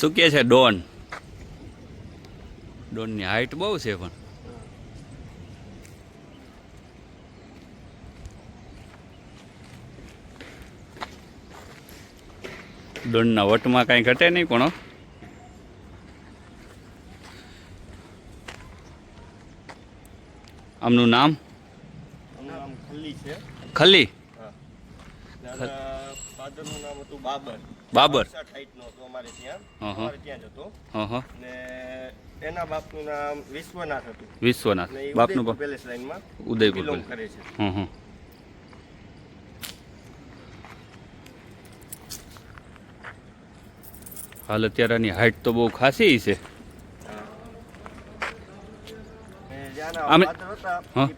શું કે છે ડોન? ડોનની હાઈટ બહુ છે પણ. ડોનના વટમાં કાંઈ ઘટે નહીં પણ આમનું નામ? ખલ્લી છે. ખલી દાદા ફાધરનું નામ હતું બાબર. બાબર. સાઠ હતો અમારે ત્યાં. અમારે ત્યાં જ હતો. ને એના બાપનું નામ વિશ્વનાથ હતું. વિશ્વનાથ. બાપનું બાપ પેલેસ લાઈનમાં ઉદયપુર બિલોંગ કરે છે. હં હાલ અત્યારે આની હાઈટ તો બહુ ખાસી છે. ને.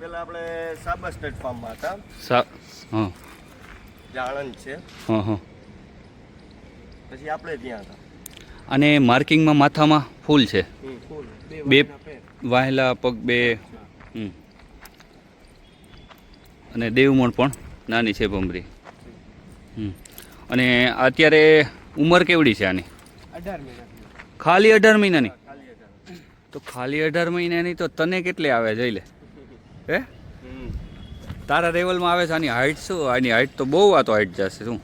પેલા આપણે સાબર સ્ટેટ ફાર્મમાં હતા. સા હં જે છે. હં હં. પછી આપણે ત્યાં હતા. અને માર્કિંગમાં માથામાં ફૂલ છે? બે વાહેલા પગ બે. અને દેવમણ પણ નાની છે ભમરી. અને અત્યારે ઉંમર કેવડી છે આની? અઢાર ખાલી અઢાર મહિનાની. તો ખાલી અઢાર મહિનાની તો તને કેટલી આવે જોઈ લે. હે. તારા લેવલમાં આવે છે આની હાઈટ શું? આની હાઈટ તો બહુ આ તો હાઈટ જશે શું?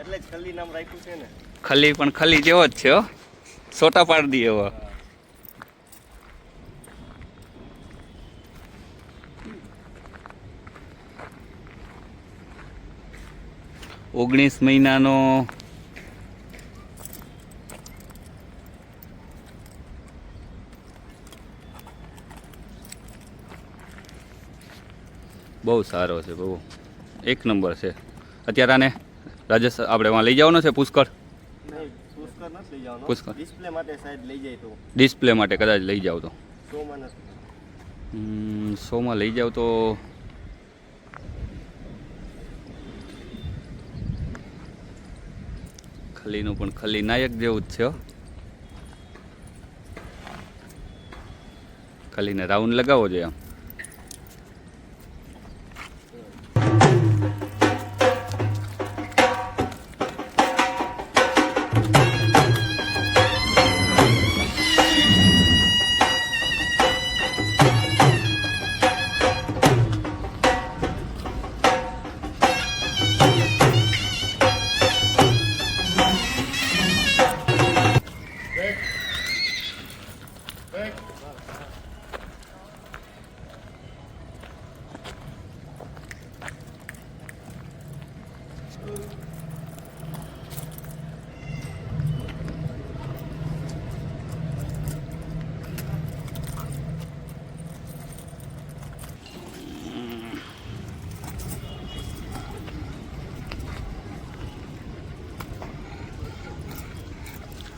એટલે ખલ્લી નામ રાખ્યું છે ને. ખલી પણ ખલી જેવો જ છે હો. સોટા પાડી દઈએ એવો ઓગણીસ મહિનાનો બહુ સારો છે બહુ. એક નંબર છે. અત્યારે આને રાજેશ આપણે વાં લઈ જવાનો છે પુષ્કળ? પુષ્કર. ડિસ્પ્લે માટે સાઈડ લઈ જાય તો. ડિસ્પ્લે માટે કદાચ લઈ જાવ તો. શોમાં લઈ જાવ તો. ખલીનું પણ ખલી નાયક જેવું જ છે. ખલીને રાઉન્ડ લગાવવો જોઈએ આમ.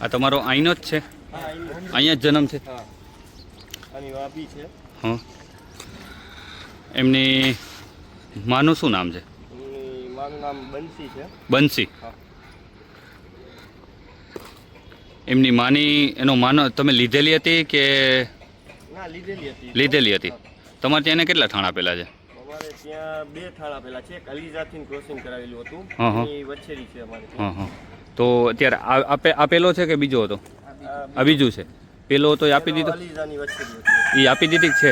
આ તમારો અહીંનો જ છે? અહીંયા જ જન્મ છે? હા. આની છે. હં. એમની માનું શું નામ છે? મારું નામ બંસી છે. બંસી. એમની માની એનો માનો તમે લીધેલી હતી કે ના લીધેલી હતી. લીધેલી હતી? તમારે ત્યાં કેટલા થાણા પેલા છે? અમારે ત્યાં બે થાળા પેલા છે. એક અલીજાથી ક્રોસિંગ કરાવેલું હતું. વચ્ચેની છે અમારે હં હં. તો અત્યારે આ આપે આપેલો છે કે બીજો હતો? આ બીજું છે. પેલો તો એ આપી દીધો? હતી. એ આપી દીધી છે?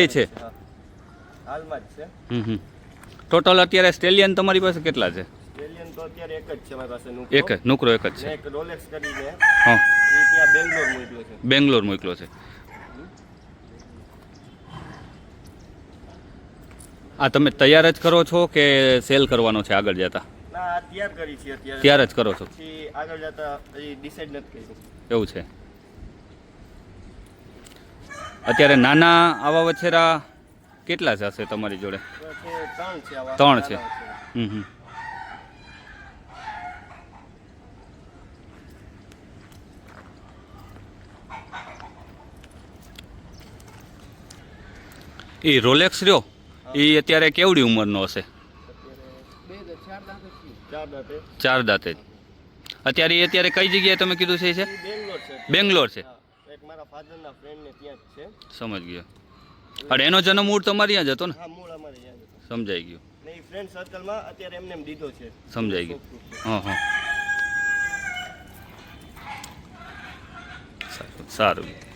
એ છે. ટોટલ અત્યારે સ્ટેલિયન તમારી પાસે કેટલા છે? એક જ નુકરો. એક જ? છે? બેંગ્લોર મોકલો છે. આ તમે તૈયાર જ કરો છો કે સેલ કરવાનો છે આગળ જતા? તૈયાર કરી છે અત્યારે. તૈયાર જ કરો છો. પછી આગળ જતા હજી ડિસાઈડ નથી કર્યું. એવું છે. અત્યારે નાના આવા વછેરા કેટલા છે હશે તમારી જોડે? છે ત્રણ છે. હમ હમ. એ રોલેક્સ રહ્યો? એ અત્યારે કેવડી ઉંમરનો હશે? ચાર દાંતે ચાર દાંતે. જ. અત્યારે એ અત્યારે કઈ જગ્યાએ તમે કીધું છે એ છે? બેંગ્લોર છે. બેંગ્લોર છે. હા, એક મારા ફાધરના ફ્રેન્ડને ત્યાં છે. સમજ ગયો. અને એનો જન્મ મૂળ તમારી ત્યાં જ હતો ને? હા મૂળ અમારે ત્યાં જ હતું. સમજાઈ ગયું. ને એ ફ્રેન્ડ સર્કલમાં અત્યારે એમને એમ દીધો છે. સમજાઈ ગયું. હા હા. સારું.